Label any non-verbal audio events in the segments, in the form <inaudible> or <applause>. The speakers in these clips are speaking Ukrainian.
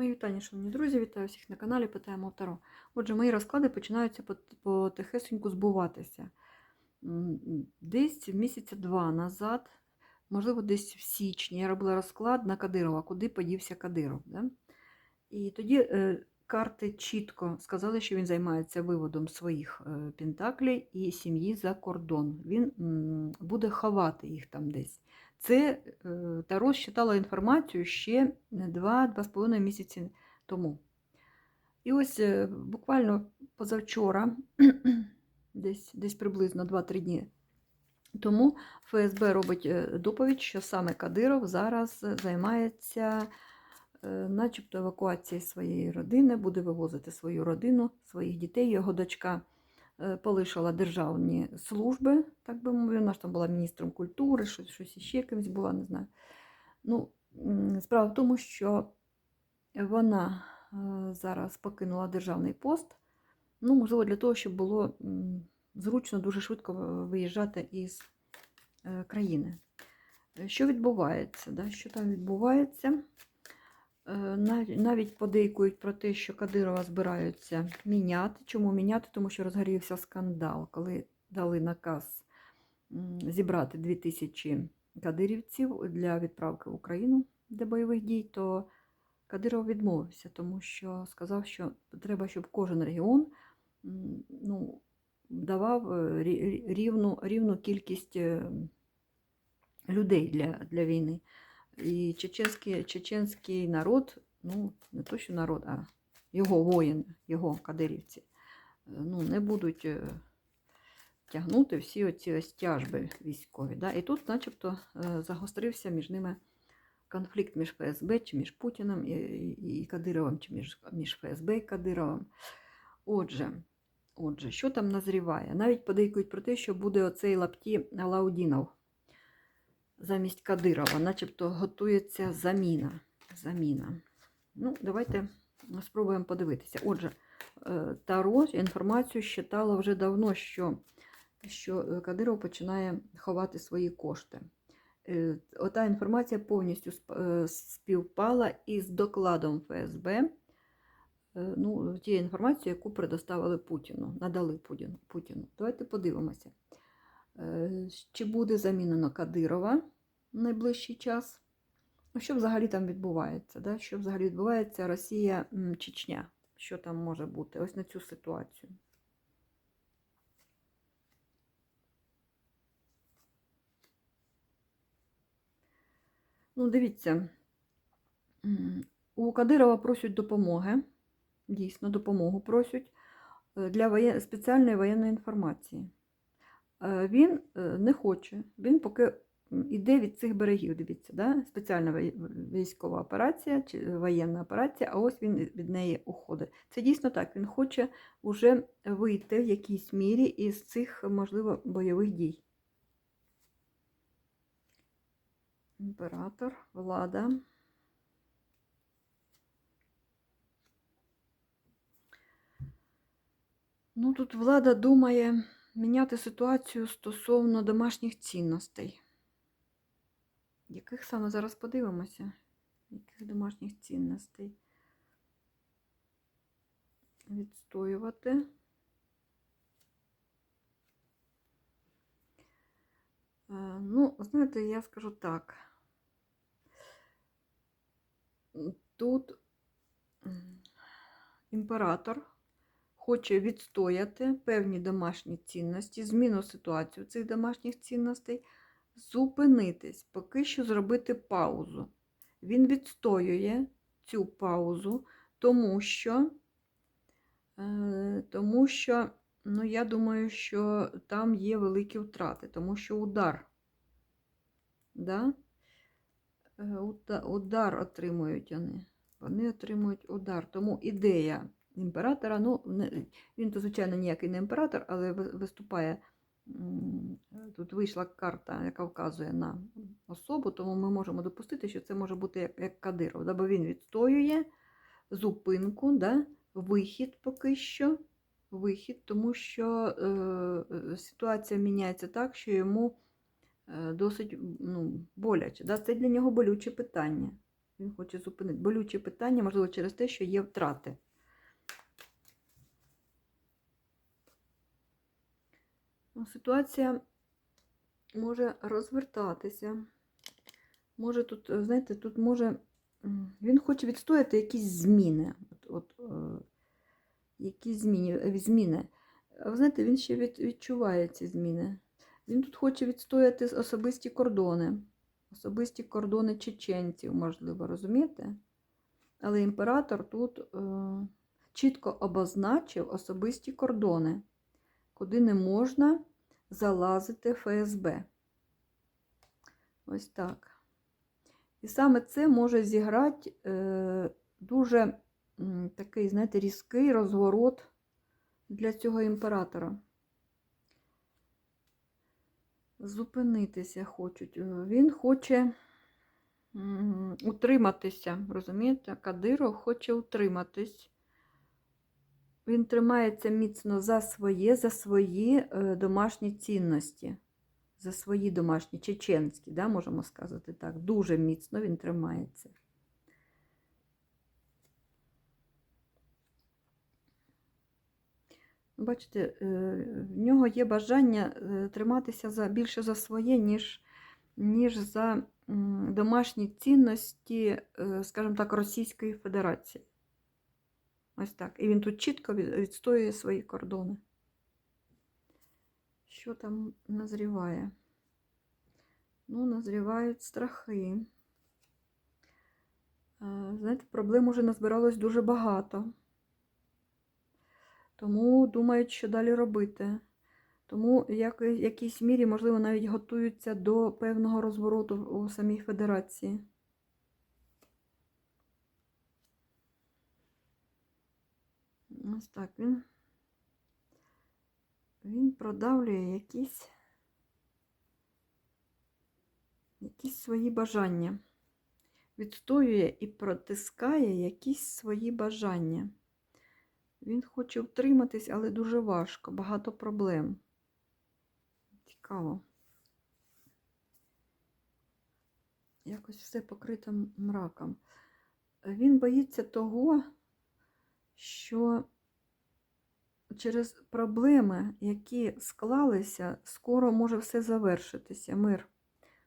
Мої вітання, шановні друзі, вітаю всіх на каналі Питаємо Таро. Отже, мої розклади починаються потихесеньку збуватися. Десь місяця два назад, можливо, десь в січні, я робила розклад на Кадирова, куди подівся Кадиров. Да? І тоді е, карти чітко сказали, що він займається виводом своїх е, пентаклей і сім'ї за кордон. Він буде ховати їх там десь. Це е, Таро считало інформацію ще 2-2,5 місяці тому. І ось е, буквально позавчора, <clears throat> десь, десь приблизно 2-3 дні тому, ФСБ робить е, доповідь, що саме Кадиров зараз займається начебто евакуацією своєї родини, буде вивозити свою родину, своїх дітей. Його дочка полишила державні служби, так би мовити. Вона ж там була міністром культури, щось, щось іще якимось була, не знаю. Ну, справа в тому, що вона е, зараз покинула державний пост. Ну, можливо, для того, щоб було зручно дуже швидко виїжджати із е, країни. Е, Що відбувається? Да? Що там відбувається? Е, нав- Навіть подейкують про те, що Кадирова збираються міняти. Чому міняти? Тому що розгорівся скандал, коли дали наказ зібрати 2000 кадирівців для відправки в Україну для бойових дій, то Кадиров відмовився, тому що сказав, що треба, щоб кожен регіон ну, давав е, рі- рі- рівну, рівну кількість е, людей для, для війни. І чеченський, чеченський народ, ну, не то, що народ, а його воїни, його кадирівці, е, ну, не будуть е, тягнути всі оці ось тяжби військові. Да? І тут начебто е, загострився між ними конфлікт між ФСБ чи між Путіним і, і, Кадировим, чи між, між ФСБ і Кадировим. Отже, отже, що там назріває? Навіть подейкують про те, що буде оцей лапті Алаудінов замість Кадирова, начебто готується заміна. заміна. Ну, давайте спробуємо подивитися. Отже, е, Таро інформацію считало вже давно, що, що е, Кадиров починає ховати свої кошти. Е, Ота інформація повністю співпала із докладом ФСБ, ну, тією інформацією, яку предоставили Путіну, надали. Путіну. Давайте подивимося. Е, Чи буде замінено Кадирова в найближчий час? Ну, Що взагалі там відбувається? Да? Що взагалі відбувається Росія, Чечня? Що там може бути? Ось на цю ситуацію. Ну, дивіться, у Кадирова просять допомоги, дійсно, допомогу просять е, для спеціальної воєнної інформації. Е, Він е, не хоче, він поки м, іде від цих берегів, дивіться, да? спеціальна військова операція чи воєнна операція, а ось він від неї уходить. Це дійсно так, він хоче вже вийти в якійсь мірі із цих, можливо, бойових дій. Імператор, влада. Ну, тут влада думає міняти ситуацію стосовно домашніх цінностей. Яких саме зараз подивимося? Яких домашніх цінностей? Відстоювати. Е, Ну, знаєте, я скажу так. Тут імператор хоче відстояти певні домашні цінності, зміну ситуацію цих домашніх цінностей, зупинитись, поки що зробити паузу. Він відстоює цю паузу, тому що, е, тому що ну, я думаю, що там є великі втрати, тому що удар. Да? Е, Удар отримують вони. Вони отримують удар. Тому ідея імператора, ну, він то, звичайно, ніякий не імператор, але виступає. Тут вийшла карта, яка вказує на особу, тому ми можемо допустити, що це може бути як, як Кадиров, бо він відстоює зупинку, да, вихід поки що, вихід, тому що е, е, ситуація міняється так, що йому е, досить ну, боляче. Да? Це для нього болюче питання. Він хоче зупинити. Болючі питання, можливо, через те, що є втрати. Ситуація може розвертатися. Може тут, е, знаєте, тут може. Він хоче відстояти якісь зміни. От, от, е, якісь зміни, е, зміни. Ви знаєте, він ще від, відчуває ці зміни. Він тут хоче відстояти особисті кордони, особисті кордони чеченців, можливо, розумієте? Але імператор тут е, чітко обозначив особисті кордони, куди не можна залазити ФСБ. Ось так. І саме це може зіграти е, дуже такий, знаєте, різкий розворот для цього імператора. Зупинитися хочуть. Е, Він хоче утриматися, розумієте? Кадиров хоче утриматись. Він тримається міцно за своє, за свої е, домашні цінності, за свої домашні чеченські, да, можемо сказати так. Дуже міцно він тримається. Бачите, е, в нього є бажання е, триматися за, більше за своє, ніж, ніж за домашні цінності, скажімо так, Російської Федерації. Ось так. І він тут чітко відстоює свої кордони. Що там назріває? Ну, назрівають страхи. Е, Знаєте, проблем уже назбиралось дуже багато. Тому думають, що далі робити. Тому як, в якійсь мірі, можливо, навіть готуються до певного розвороту у самій Федерації. Ось так він. Він продавлює якісь, якісь свої бажання. Відстоює і протискає якісь свої бажання. Він хоче втриматись, але дуже важко, багато проблем. Цікаво. Якось все покрито мраком. Він боїться того, що через проблеми, які склалися, скоро може все завершитися. Мир.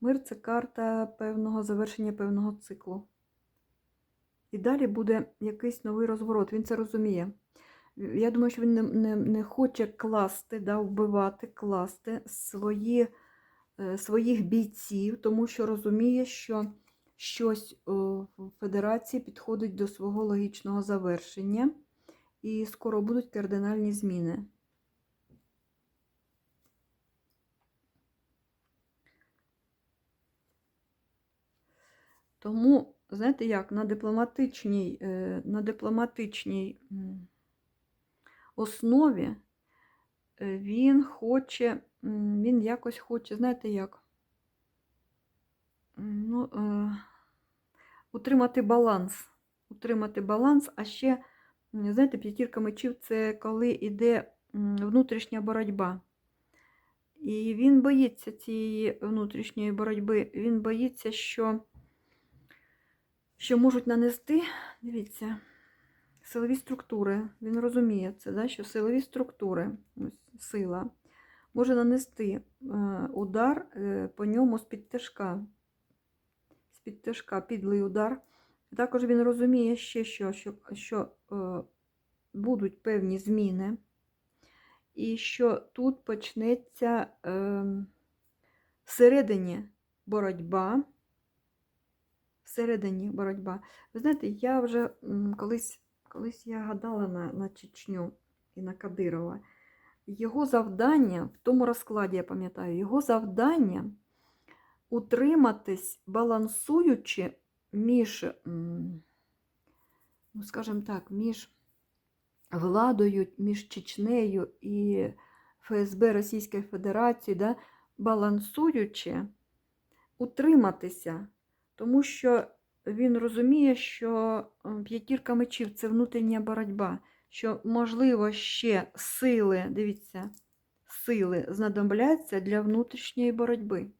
Мир це карта певного завершення певного циклу. І далі буде якийсь новий розворот. Він це розуміє. Я думаю, що він не, не, не хоче класти, да, вбивати, класти свої, е, своїх бійців, тому що розуміє, що щось о, в Федерації підходить до свого логічного завершення, і скоро будуть кардинальні зміни. Тому, знаєте як, на дипломатичній, е, на дипломатичній основі е, він хоче, він якось хоче, знаєте як, ну, е, утримати баланс. Утримати баланс, а ще, знаєте, п'ятірка мечів це коли йде внутрішня боротьба. І він боїться цієї внутрішньої боротьби. Він боїться, що, що можуть нанести, дивіться, силові структури. Він розуміє це, да, що силові структури, сила, може нанести е, удар е, по ньому з-під тяжка. З-під тяжка, підлий удар. Також він розуміє ще, що, що, що е, будуть певні зміни, і що тут почнеться е, всередині боротьба. Всередині боротьба. Ви знаєте, я вже колись, колись я гадала на, на Чечню і на Кадирова. Його завдання, в тому розкладі, я пам'ятаю, його завдання утриматись, балансуючи між, ну, скажімо так, між владою, між Чечнею і ФСБ Російської Федерації, да, балансуючи, утриматися, тому що він розуміє, що е, п'ятірка мечів це внутрішня боротьба, що, можливо, ще сили, дивіться, сили знадобляться для внутрішньої боротьби.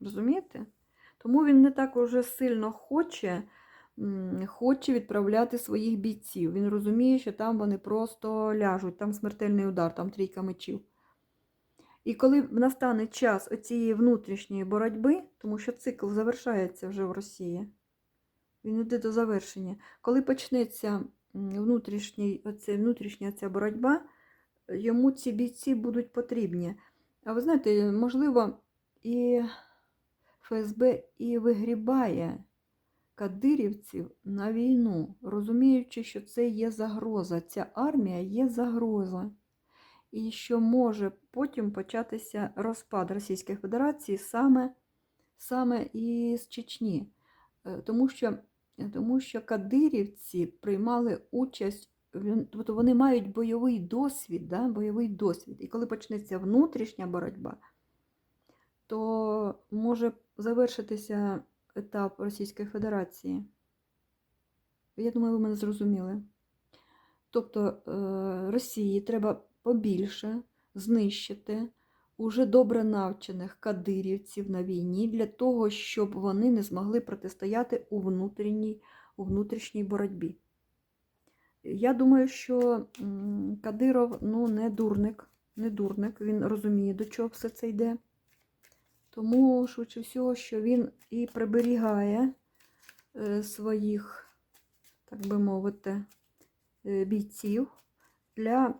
Розумієте? Тому він не так уже сильно хоче, хоче відправляти своїх бійців. Він розуміє, що там вони просто ляжуть, там смертельний удар, там трійка мечів. І коли настане час оцієї внутрішньої боротьби, тому що цикл завершається вже в Росії, він йде до завершення. Коли почнеться внутрішній, оце, внутрішня ця боротьба, йому ці бійці будуть потрібні. А ви знаєте, можливо, і ФСБ і вигрібає кадирівців на війну, розуміючи, що це є загроза. Ця армія є загроза. І що може потім початися розпад Російської Федерації саме, саме із Чечні. Е, Тому що, тому що кадирівці приймали участь, тобто вони мають бойовий досвід, да, бойовий досвід. І коли почнеться внутрішня боротьба, то може завершитися етап Російської Федерації. Я думаю, ви мене зрозуміли. Тобто е, Росії треба побільше знищити уже добре навчених кадирівців на війні для того, щоб вони не змогли протистояти у внутрішній, у внутрішній боротьбі. Я думаю, що Кадиров ну, не дурник, не дурник, він розуміє, до чого все це йде. Тому, швидше всього, що він і приберігає е, своїх, так би мовити, е, бійців для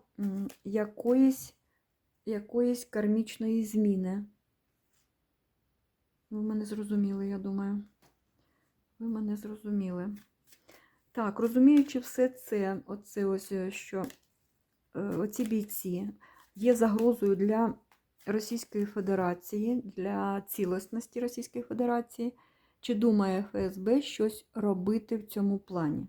якоїсь, якоїсь кармічної зміни. Ви мене зрозуміли, я думаю. Ви мене зрозуміли. Так, розуміючи все це, оце ось, е, що оці бійці є загрозою для Російської Федерації, для цілісності Російської Федерації, чи думає ФСБ щось робити в цьому плані?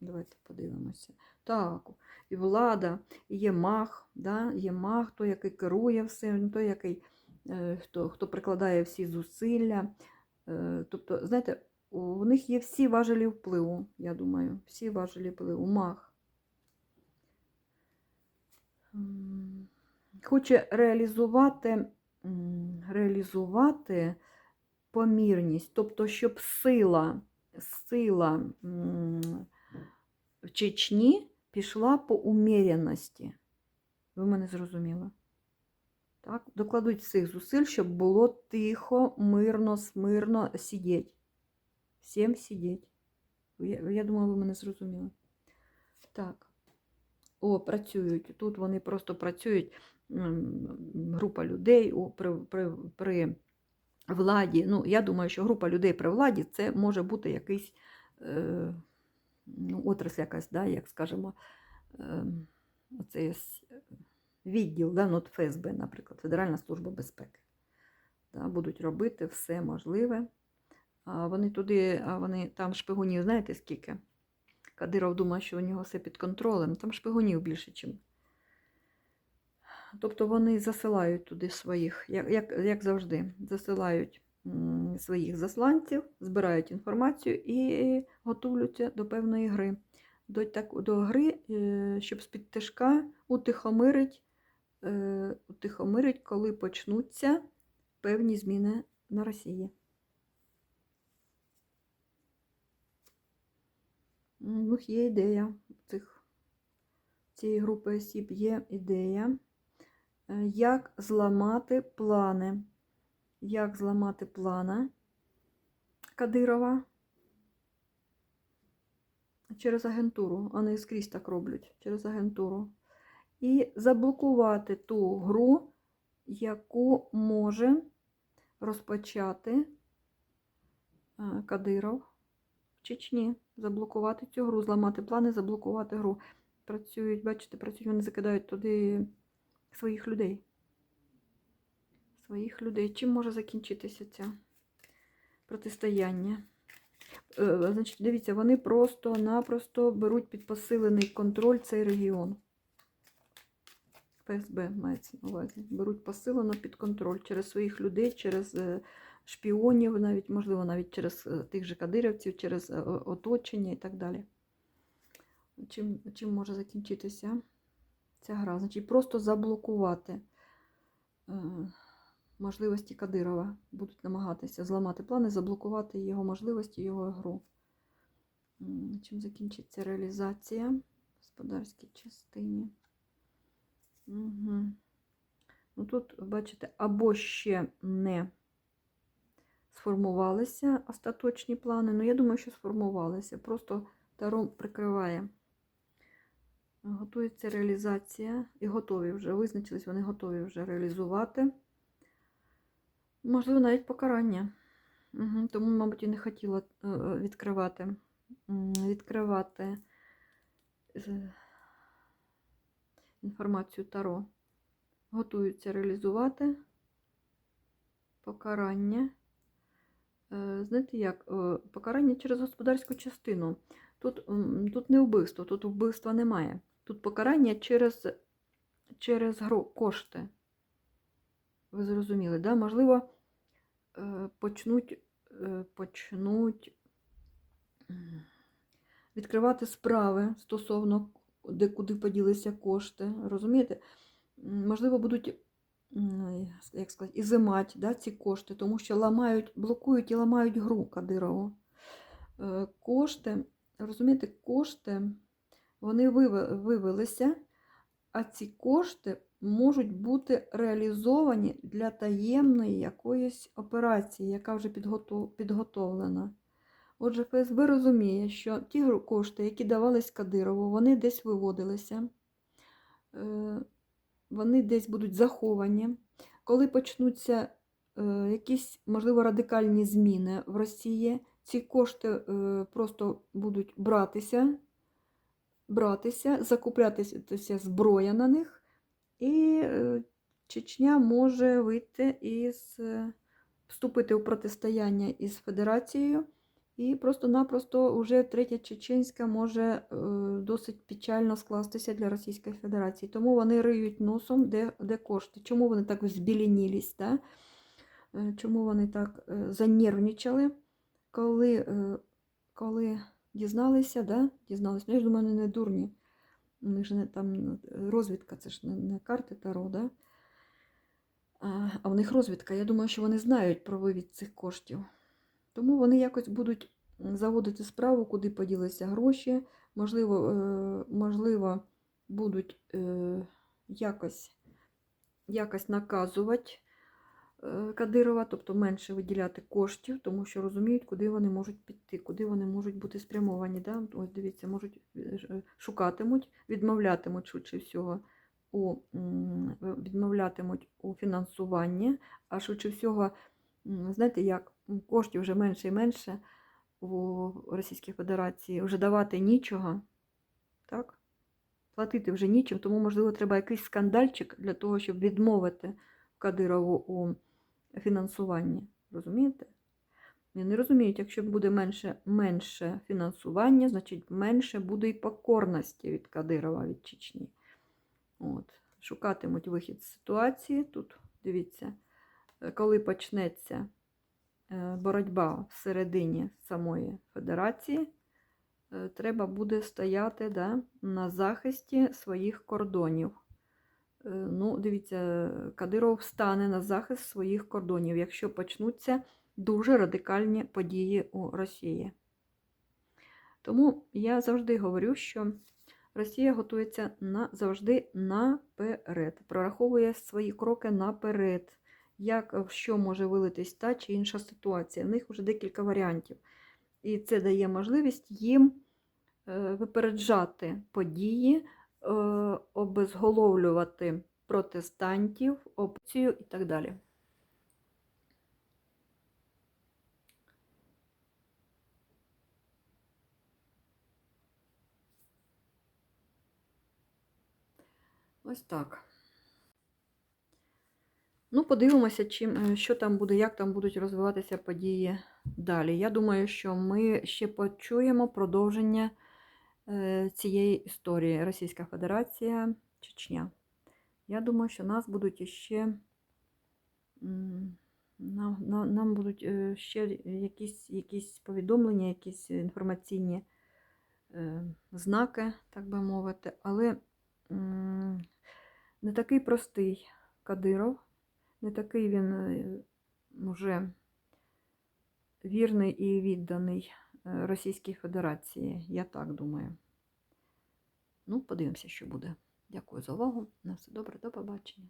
Давайте подивимося. Так, і влада, і є мах, да? є мах, той, який керує всім, той, який, е, хто, хто прикладає всі зусилля. Е, Тобто, знаєте, у них є всі важелі впливу, я думаю, всі важелі впливу. Мах. Хоче реалізувати, реалізувати помірність, тобто, щоб сила, сила в Чечні пішла по уміряності. Ви мене зрозуміли? Так? Докладуть всіх зусиль, щоб було тихо, мирно, смирно сидіть. Всім сидіть. Я, я думаю, ви мене зрозуміли. Так. О, працюють. Тут вони просто працюють. Група людей при, при, при владі. Ну, я думаю, що група людей при владі це може бути якийсь е, ну, отрасль якась, да, як скажемо, е, оцей відділ, да, ну, ФСБ, наприклад, Федеральна служба безпеки. Да, будуть робити все можливе. А вони туди, а вони там шпигунів, знаєте скільки? Кадиров думає, що у нього все під контролем. Там шпигунів більше, ніж. Тобто вони засилають туди своїх, як, як, як завжди, засилають своїх засланців, збирають інформацію і готуються до певної гри. До, так, до гри, е, щоб з-під тишка утихомирить, е, утихомирить, коли почнуться певні зміни на Росії. М, У них є ідея цих, цієї групи осіб є ідея, як зламати плани. Як зламати плани Кадирова через агентуру. Вони скрізь так роблять через агентуру. І заблокувати ту гру, яку може розпочати е, Кадиров в Чечні. Заблокувати цю гру, зламати плани, заблокувати гру. Працюють, бачите, працюють, вони закидають туди своїх людей. Своїх людей. Чим може закінчитися це протистояння? Е, Значить, дивіться, вони просто-напросто беруть під посилений контроль цей регіон. ФСБ мається на увазі. Беруть посилено під контроль через своїх людей, через е, шпіонів, навіть, можливо, навіть через е, тих же кадирівців, через е, оточення і так далі. Чим, чим може закінчитися ця гра? Значить, просто заблокувати. е, можливості Кадирова. Будуть намагатися зламати плани, заблокувати його можливості, його гру. Чим закінчиться реалізація в господарській частині? Угу. Ну, тут, бачите, або ще не сформувалися остаточні плани. Ну, я думаю, що сформувалися. Просто Таро прикриває. Готується реалізація і готові вже. Визначились, вони готові вже реалізувати. Можливо, навіть покарання. Угу. Тому, мабуть, і не хотіла е, е, відкривати. Відкривати е, інформацію Таро. Готуються реалізувати покарання. Знаєте як? Покарання через господарську частину. Тут, тут не вбивство, тут вбивства немає. Тут покарання через, через гро, кошти. Ви зрозуміли, да? Можливо, е, почнуть, е, почнуть відкривати справи стосовно де куди поділися кошти. Розумієте? Можливо, будуть як сказати, ізимати да, ці кошти, тому що ламають, блокують і ламають гру Кадирову. Е, Кошти, розумієте, кошти вони вивелися, а ці кошти можуть бути реалізовані для таємної якоїсь операції, яка вже підготовлена. Отже, ФСБ розуміє, що ті кошти, які давались Кадирову, вони десь виводилися, е, вони десь будуть заховані. Коли почнуться е, якісь, можливо, радикальні зміни в Росії, ці кошти е, просто будуть братися, братися, закуплятися зброя на них, і е, Чечня може вийти із е, вступити у протистояння із Федерацією, і просто-напросто вже третя чеченська може е, досить печально скластися для Російської Федерації. Тому вони риють носом, де, де кошти. Чому вони так збілінілись, да? Чому вони так занервничали, коли, коли дізналися, да? дізналися, ну, я ж думаю, вони не дурні. У них же не там е, розвідка, це ж не, не карти Таро, да? а, а в них розвідка. Я думаю, що вони знають про вивід цих коштів. Тому вони якось будуть заводити справу, куди поділися гроші. Можливо, е, можливо будуть е, якось, якось наказувати Кадирова, тобто менше виділяти коштів, тому що розуміють, куди вони можуть піти, куди вони можуть бути спрямовані. Да? Ось дивіться, можуть е, шукатимуть, відмовлятимуть швидше всього. У, відмовлятимуть у фінансуванні, а швидше всього, знаєте, як коштів вже менше і менше у Російській Федерації, вже давати нічого, так? Платити вже нічим, тому, можливо, треба якийсь скандальчик для того, щоб відмовити Кадирову у фінансуванні. Розумієте? Не розуміють, якщо буде менше, менше фінансування, значить менше буде і покорності від Кадирова, від Чечні. От. Шукатимуть вихід з ситуації. Тут, дивіться, коли почнеться е, боротьба всередині самої федерації, е, треба буде стояти да, на захисті своїх кордонів. Е, Ну, дивіться, Кадиров встане на захист своїх кордонів, якщо почнуться дуже радикальні події у Росії. Тому я завжди говорю, що Росія готується на, завжди наперед, прораховує свої кроки наперед, як в що може вилитись та чи інша ситуація. В них вже декілька варіантів. І це дає можливість їм е, випереджати події, обезголовлювати протестантів, опцію і так далі. Ось так. Ну, подивимося, чим, е, що там буде, як там будуть розвиватися події далі. Я думаю, що ми ще почуємо продовження е, цієї історії Російська Федерація, Чечня. Я думаю, що нас будуть іще м, нам, нам, будуть е, ще якісь, якісь повідомлення, якісь інформаційні е, знаки, так би мовити, але не такий простий Кадиров. не такий він е, уже вірний і відданий Російській Федерації. Я так думаю. Ну, подивимося, що буде. Дякую за увагу. На все добре, до побачення.